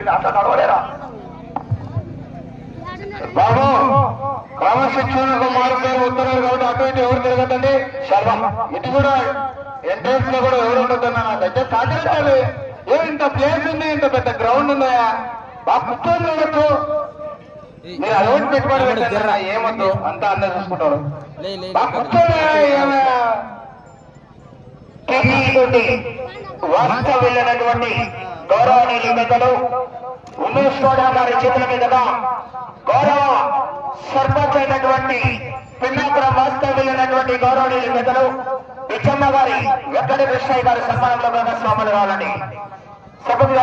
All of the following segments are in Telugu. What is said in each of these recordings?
అట్లా నడవలేరా? బాబు క్రమశిక్షణకు మారుతారు ఉత్తరాలు కాబట్టి అటు ఇటు ఎవరు తిరగద్దండి? శర్మ ఇటు కూడా ఎంట్రన్స్లో కూడా ఎవరు ఉండొద్దన్న నా దగ్గర సహకరించాలి ఏ ఇంత ప్లేస్ ఉంది ఇంత పెద్ద గ్రౌండ్ ఉందా బాగా కూర్చొని చూడొచ్చు. మీరు అలవాటు పెట్టుబడి పెట్టారా ఏమొద్దు? అంతా అందరు చూసుకుంటారు. లే లే బాగా కూర్చొని ఏమైనా తోటి వాస్త వెళ్ళినటువంటి గౌరవనీయులు పెద్దలు ఉమేష్ గౌడ గారి చేతుల మీదుగా గౌరవ సర్పంచ్ అయినటువంటి పిన్నాపురం వాస్త వెళ్ళినటువంటి గౌరవనీయులు పెద్దలు పిచ్చమ్మ గారి వెంకట కృష్ణయ్య గారి సన్మానంలో భాగస్వాములు కావాలండి. సభ్యులు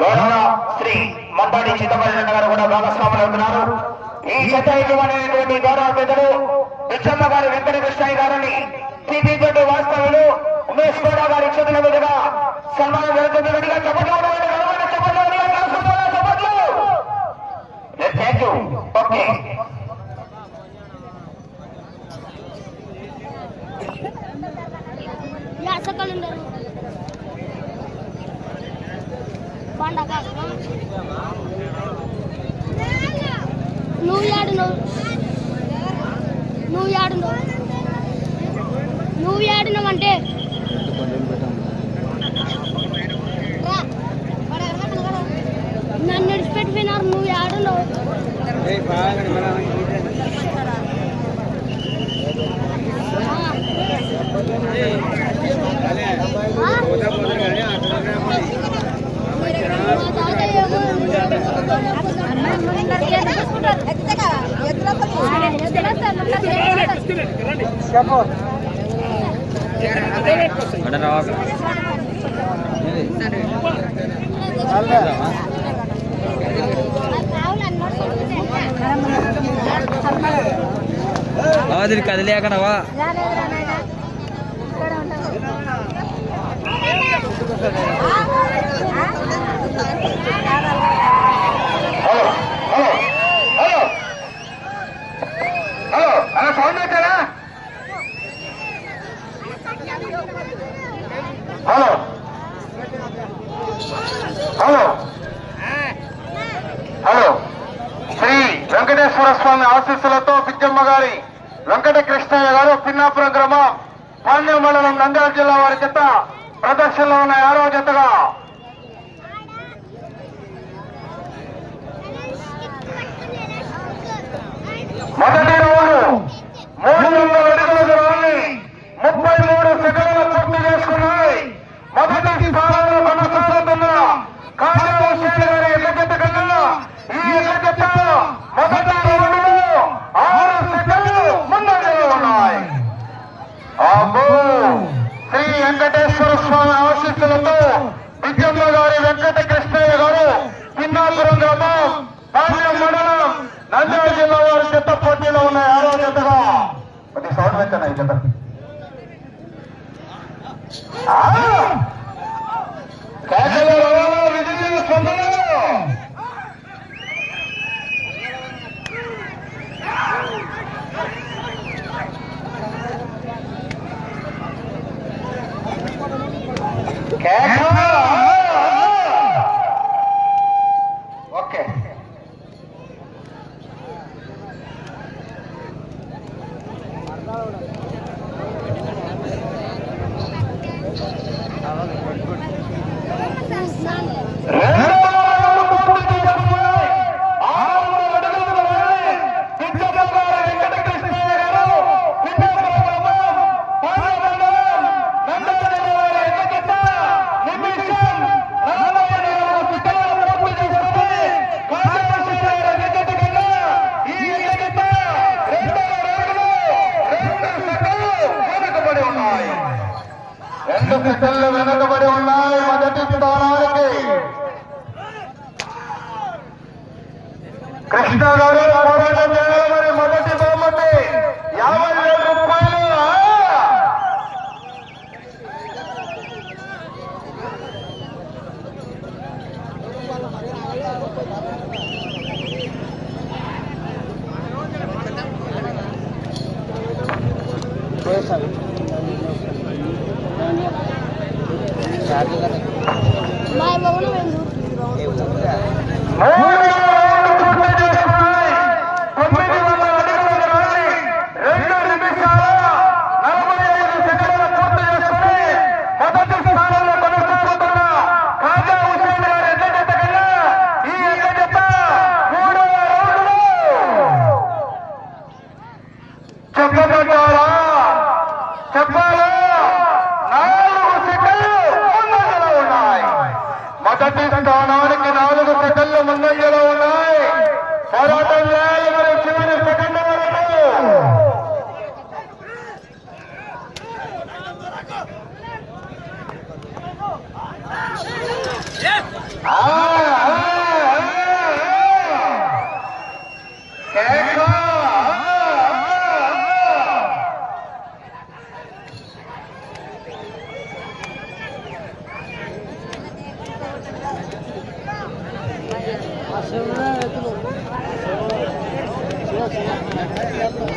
గౌరవ శ్రీ మందాడి చిత్తమల్లి గారు కూడా భాగస్వాములు అవుతున్నారు. ఈ చెత్త యజమానైనటువంటి గౌరవ పెద్దలు పిచ్చమ్మ గారి వెంకట కృష్ణయ్య గారిని టీపీ తోటి వాస్తవులు ఉమేష్ గౌడ గారి చేతుల మీదుగా సన్మానం జరుగుతుంది. రెడీగా చెప్పట్లు నువ్వు ఆడినవు నువ్వు ఆడినవు నువ్వు ఆడినవంటే ಜಲ್ದಿ ಆಗಣವಾ ఉన్న ఆరో జతగా. మొదటి రౌండ్ మూడు వందల అడుగుల దూరాన్ని ముప్పై మూడు సెకండ్ల పూర్తి చేసుకున్నాయి. మొదటి స్థానంలో కొనసాగుతున్న కాళీహుసేన్ గారి ఎల్లగడ్డ కన్నా ఈ ఎల్లగడ్డ మొదటి करायचं नाही जगात काय झालं विजेतेला కృష్ణ గారు Gracias.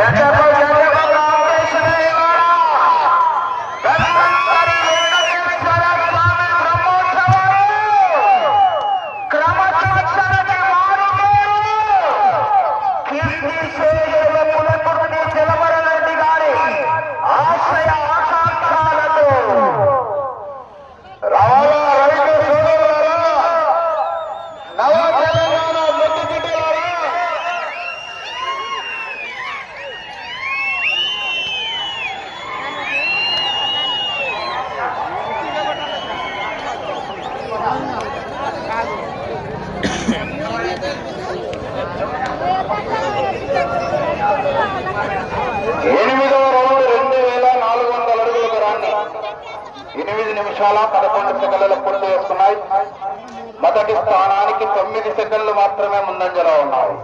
ঢাকা ఎనిమిది నిమిషాల పదకొండు సెకండ్ల పొట్టు వేస్తున్నాయి మొదటి స్థానానికి తొమ్మిది సెకండ్లు మాత్రమే ముందంజలో ఉన్నాయి.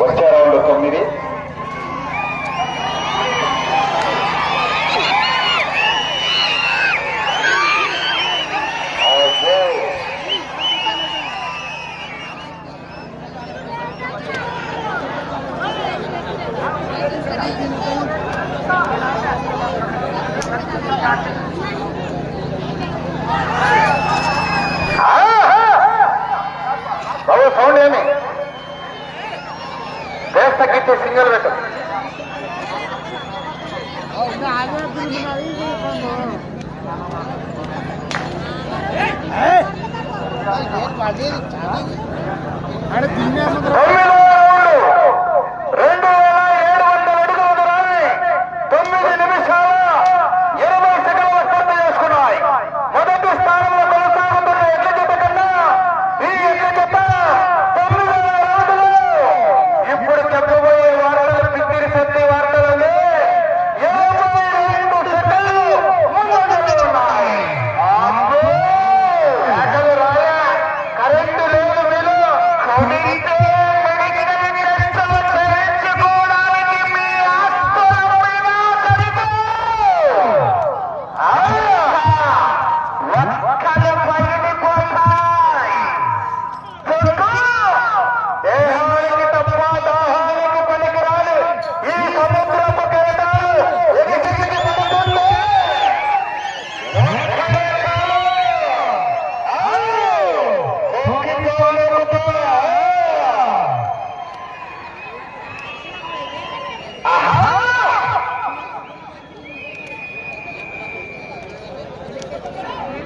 వచ్చే రౌండ్ తొమ్మిది. బాబు సౌండ్ ఏమి వేస్త గిట్టి సింగిల్ పెట్టు అరే తిన్నేసి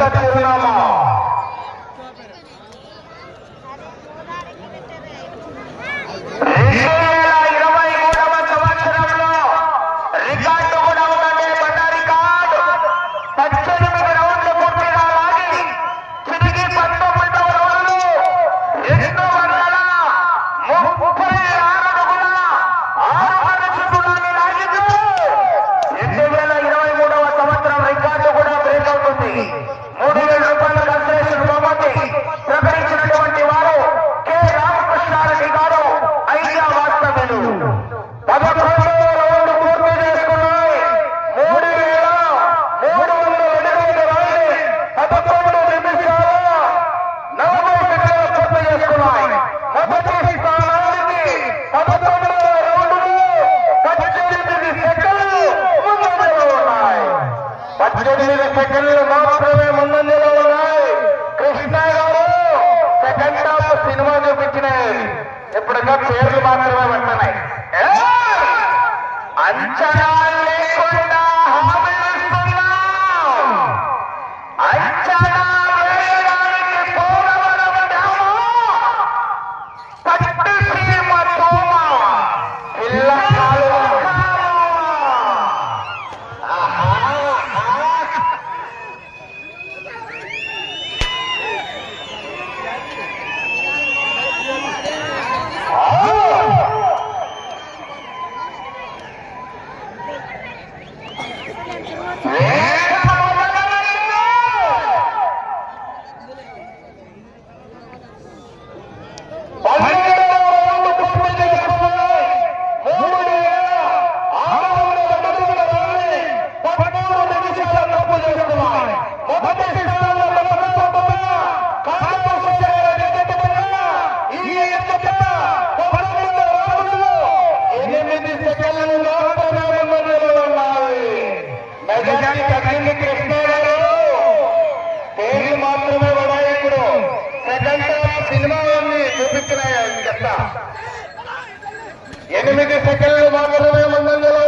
గత చిరునామా సెకండ్లు మాత్రమే ముందంజలో ఉన్నాయి కృష్ణ గారు సెకండ్ హాఫ్ సినిమా చూపించినాయి. ఇప్పుడు పేర్లు మాత్రమే పడుతున్నాయి. అంచనా Yeah, సెకండ్లు మాత్రమే ముందంజలో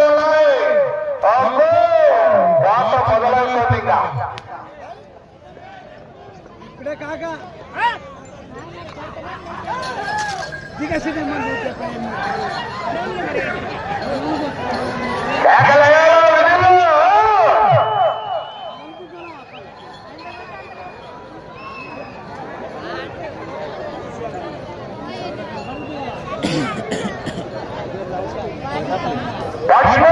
Watch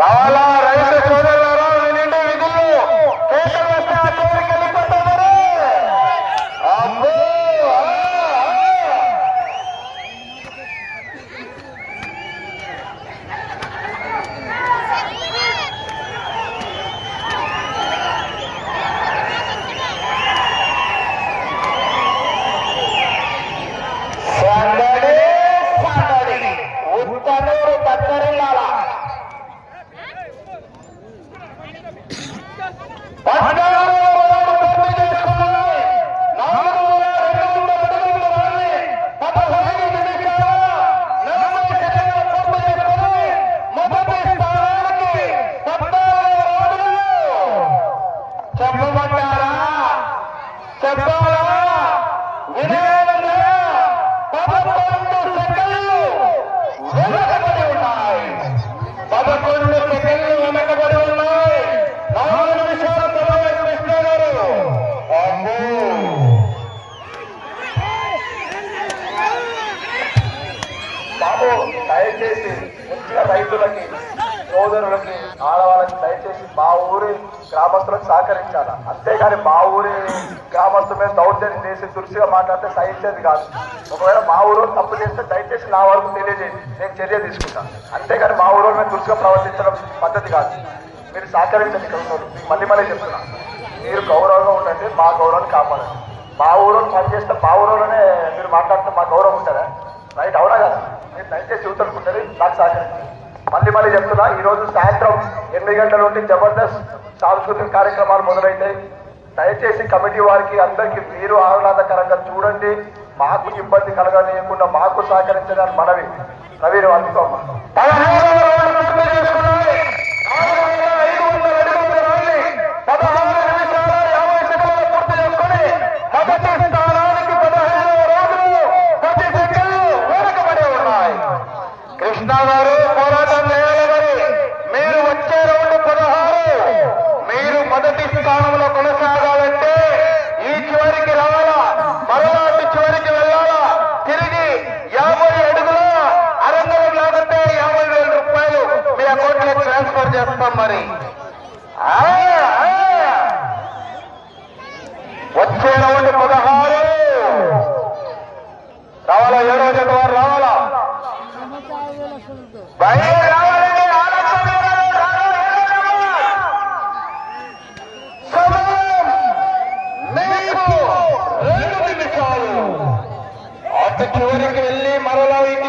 రావాలా పాటించాలా అంతేగాని మా ఊరి గ్రామస్తు మీద దౌర్జన్యం చేసి తులసిగా మాట్లాడితే సహించేది కాదు. ఒకవేళ మా ఊరు తప్పు చేస్తే దయచేసి నా వరకు తెలియజేయండి. నేను చర్య తీసుకుంటాను. అంతేగాని మా ఊరు మీద తులసిగా ప్రవర్తించడం పద్ధతి కాదు. మీరు సహకరించండి కవితలు మళ్ళీ మళ్ళీ చెప్తున్నా. మీరు గౌరవంగా ఉండండి మా గౌరవాన్ని కాపాడండి. మా ఊరు పనిచేస్తే మా ఊరులోనే మీరు మాట్లాడితే మా గౌరవం ఉంటారా రైట్ అవునా కదా? మీరు దయచేసి చూతనుకుంటారు నాకు సహకరించండి. మళ్ళీ మళ్ళీ చెప్తున్నా ఈరోజు సాయంత్రం ఎనిమిది గంటల నుండి జబర్దస్త్ సాంస్కృతిక కార్యక్రమాలు మొదలైతాయి. దయచేసి కమిటీ వారికి అందరికీ మీరు ఆహ్లాదకరంగా చూడండి. మాకు ఇబ్బంది కలగలేకుండా మాకు సహకరించడానికి మనవి. రవి అందుకోమా చివరికి వెళ్ళి మరలా ఇది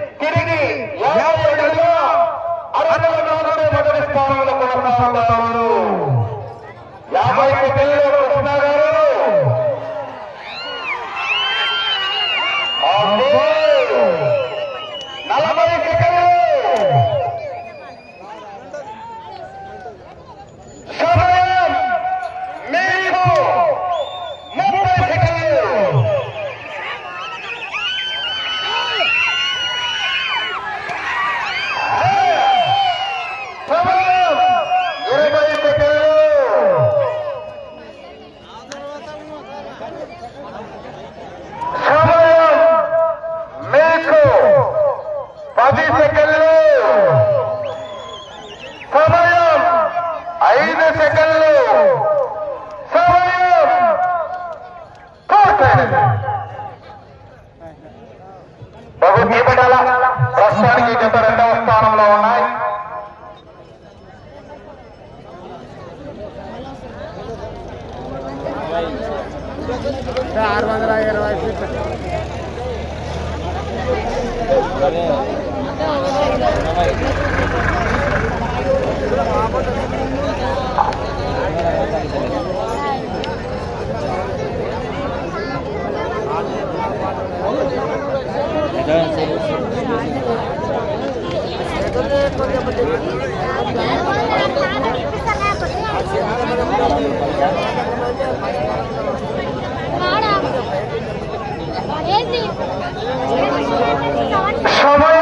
ఆరు వందల ఇరవై ఫీట్ కొద్దిగా সবাই